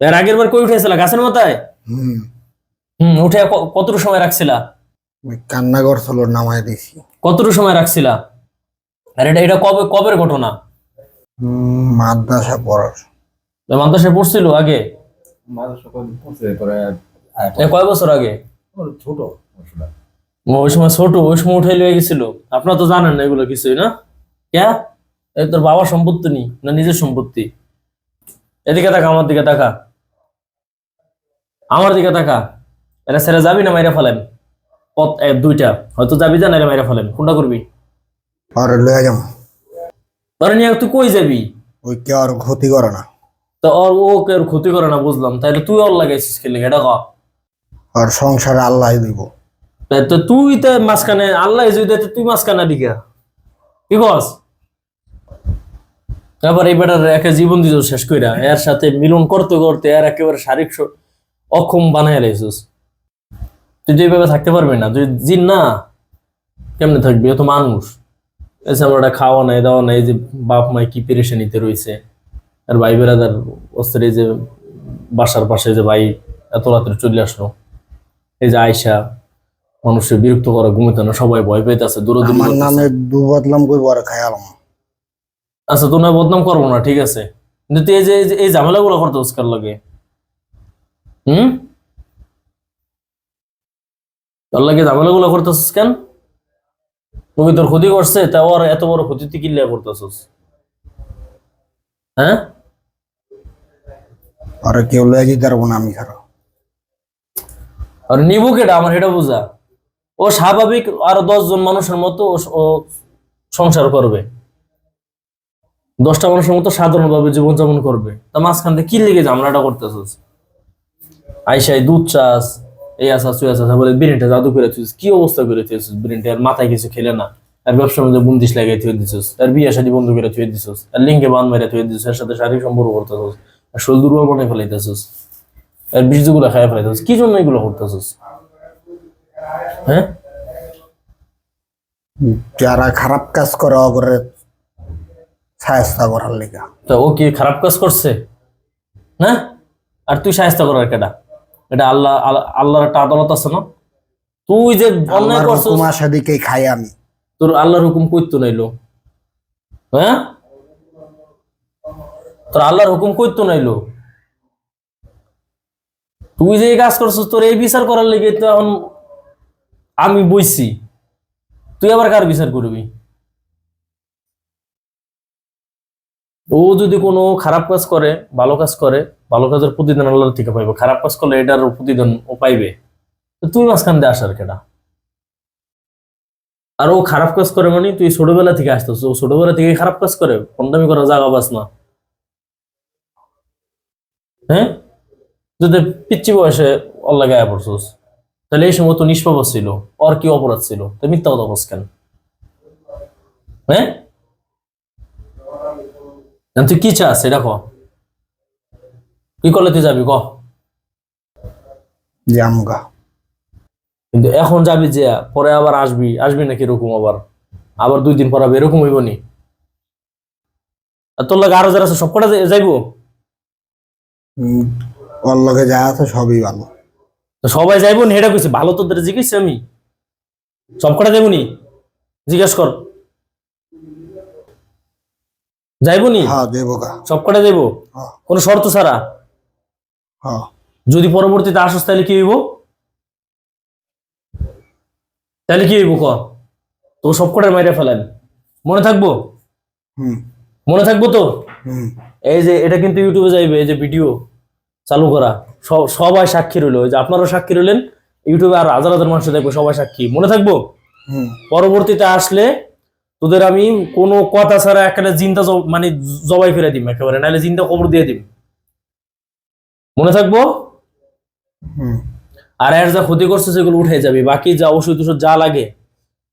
এর আগের বার কই উঠেছিল গাছের মাথায়? হুম। হুম উঠে কতটুকু সময় রাখছিলা? ওই কান্না করছিল নামাই দিছি। কতটুকু সময় রাখছিলা? আর এটা এটা কবে কবের ঘটনা? হুম, মাদ্রাসা পড়ার। মাদ্রাসায় পড়ছিল আগে? কয় বছর আগে? ছোট ওই সময় ছোট ওই সময় উঠে লিয়ে গেছিল। আপনারা তো জানেন না এগুলো কিছুই না? ক্যা? তোর বাবার সম্পত্তি নি না নিজের সম্পত্তি? এদিকে তাকা আমার দিকে তাকা আমার দিকে তাকা। এটা ছেড়ে যাবি না মাইরা ফেলেন? পথ এ, দুইটা। হয়তো যাবি যা না মাইরা ফেলেন। কোনটা করবি? আর লয়ে যাব। ধরে নিয়ে তুই কই যাবি? ওই কেউ আর ক্ষতি করে না। তো ওর ও কেউ ক্ষতি করে না বুঝলাম। তাইলে তুই ওর লাগাইছিস খেলে এটা ক? আর সংসারে আল্লাহ দিব। তাই তো তুই তো মাঝখানে আল্লাহ যদি দেয় তুই মাঝখানে দিকে। কি কস তারপর এই বেটার একে জীবন দিত শেষ কইরা এর সাথে মিলন করতে করতে এর একেবারে শারীরিক অক্ষম বানাই লাইছিস তুই এইভাবে থাকতে পারবি না তুই জিন না। কেমনে থাকবি? ও তো মানুষ। এসে আমরা একটা খাওয়া নাই দাওয়া নাই যে বাপ মাই কি পেরেশানিতে রয়েছে। আর ভাই বেড়াদার অস্ত্রে যে বাসার পাশে যে ভাই এত রাত্রে চলে আসলো। এই যে আয়সা মানুষের বিরক্ত করা ঘুমিতে না সবাই ভয় পেতেছে দূরে দূরে আমার নামে কই পরে খায়ালাম আচ্ছা তোর বদনাম করব না ঠিক আছে। কিন্তু তুই এই যে এই যে- এই ঝামেলা গুলো করতে উস্কার লাগে। হুম? করতেছিস কেন? তুমি তোর ক্ষতি করছে তাও আর এত বড় ক্ষতি তুই কিল্লা করতেছিস? হ্যাঁ? আর কেউ লয়ে যেতে পারব না আমি খারাপ আর নিবু কেটা আমার এটা বোঝা। ও স্বাভাবিক আরও দশ জন মানুষের মতো ও- ও সংসার করবে। দশটা মানুষের মতো সাধারণভাবে জীবনযাপন করবে। তা মাঝখান থেকে কি লেগে ঝামেলাটা করতেছিস? আইসাই দুধ চাষ এই আসা সুই আসা বলে বিরিনটা জাদু করে থুইস। কি অবস্থা করে থুইছিস বিরিনটা আর মাথায় কিছু খেলে না। আর ব্যবসার মধ্যে বন্দিশ লাগাই থুয়ে দিছিস। আর বিয়ে শাদী বন্ধ করে থুয়ে দিছিস। আর লিঙ্গে বান মেরে থুয়ে দিছিস। এর সাথে শারীরিক সম্পর্ক করতেছিস। আর শরীর দুর্বল বানাই ফেলাইতেছিস। আর বীজগুলো খাই ফেলাইতেছিস। কি জন্য এগুলো করতেছিস? হ্যাঁ? যারা খারাপ কাজ করে অগরে সায়স্তা করার লেগা। তো ও কি খারাপ কাজ করছে? হ্যাঁ আর তুই সাহায্য করার কেটা এটা আল্লাহ আল্লাহ- আল্লাহর একটা আদালত আছে না? তুই যে অন্যায় করছিস হুকুম আসা খাই আমি। তোর আল্লাহর হুকুম কইতো নাইলো? হ্যাঁ? তোর আল্লাহর হুকুম কইতো নাইলো? তুই যে এই কাজ করছিস তোর এই বিচার করার লেগে তো এখন আমি বইছি। তুই আবার কার বিচার করবি? ও যদি কোনো খারাপ কাজ করে ভালো কাজ করে ভালো কাজের প্রতিদান আল্লাহর থেকে পাইবে, খারাপ কাজ করলে এটার প্রতিদান ও পাইবে। তো তুই মাঝখান দিয়ে আসার কেটা আর ও খারাপ কাজ করে মানে তুই ছোটবেলা থেকে আসতেছ, ও ছোটবেলা থেকে খারাপ কাজ করে পন্ডামি করা জাগা বাস না। হ্যাঁ? যদি পিচ্ছি বয়সে অল্লা গায়ে পড়ছস, তাহলে এই সময় তো নিষ্পাপ ছিল, ওর কি অপরাধ ছিল? তো মিথ্যা কথা বলছ কেন? হ্যাঁ? তুই কি চাস, এটা ক? কি করলে তুই যাবি ক? জামগা কিন্তু এখন যাবি যে পরে আবার আসবি আসবি নাকি এরকম আবার? আবার দুই দিন পর আবার এরকম হইব নি? আর তোর লাগে আরও যারা আছে সব কটা যাইবো? ওর লগে যা আছে সবই ভালো। তো সবাই যাইবো নি? এটা কইছে ভালো তোদের জিজ্ঞেস আমি। সব কটা যাইবো নি? জিজ্ঞেস কর। যাইবো নি? হ্যাঁ দেবো সব কটা যাইবো? হ্যাঁ। কোনো শর্ত ছাড়া? যদি পরবর্তীতে আসস তাহলে কি হইব? তাহলে কি হইব ক? তো সব কটা মাইরে ফেলেন মনে থাকব? মনে থাকব তো? এই যে এটা কিন্তু ইউটিউবে যাইবে এই যে ভিডিও চালু করা। সবাই সাক্ষী রইল। যে আপনারাও সাক্ষী রইলেন ইউটিউবে আর হাজার হাজার মানুষ দেখব সবাই সাক্ষী। মনে থাকব? পরবর্তীতে আসলে তোদের আমি কোনো কথা ছাড়া একটা জিন্দা মানে জবাই ফিরে দিম একেবারে। নাহলে জিন্দা কবর দিয়ে দিম। মনে থাকব? আর এর যা ক্ষতি করছে সেগুলো উঠে যাবে। বাকি যা ওষুধ ওষুধ যা লাগে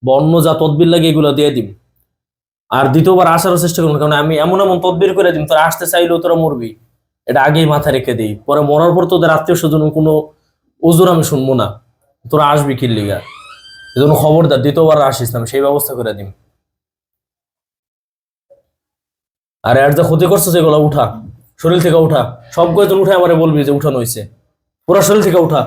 বা অন্য যা তদবির লাগে এগুলো দিয়ে দিব আর দ্বিতীয়বার আসারও চেষ্টা করুন কারণ আমি এমন এমন তদবির করে দিম তোরা আসতে চাইলেও তোরা মরবি। এটা আগেই মাথায় রেখে দিই। পরে মরার পর তোদের আত্মীয় স্বজন কোনো ওজোর আমি শুনব না। তোরা আসবি কি লিগা। এজন্য খবরদার দ্বিতীয়বার আসিস না আমি সেই ব্যবস্থা করে দিম। আর এর যা ক্ষতি করছে সেগুলো উঠা। শরীর থেকে উঠা। সব কয়েকজন উঠে আমার বলবি যে উঠানো হয়েছে পুরা শরীর থেকে উঠা।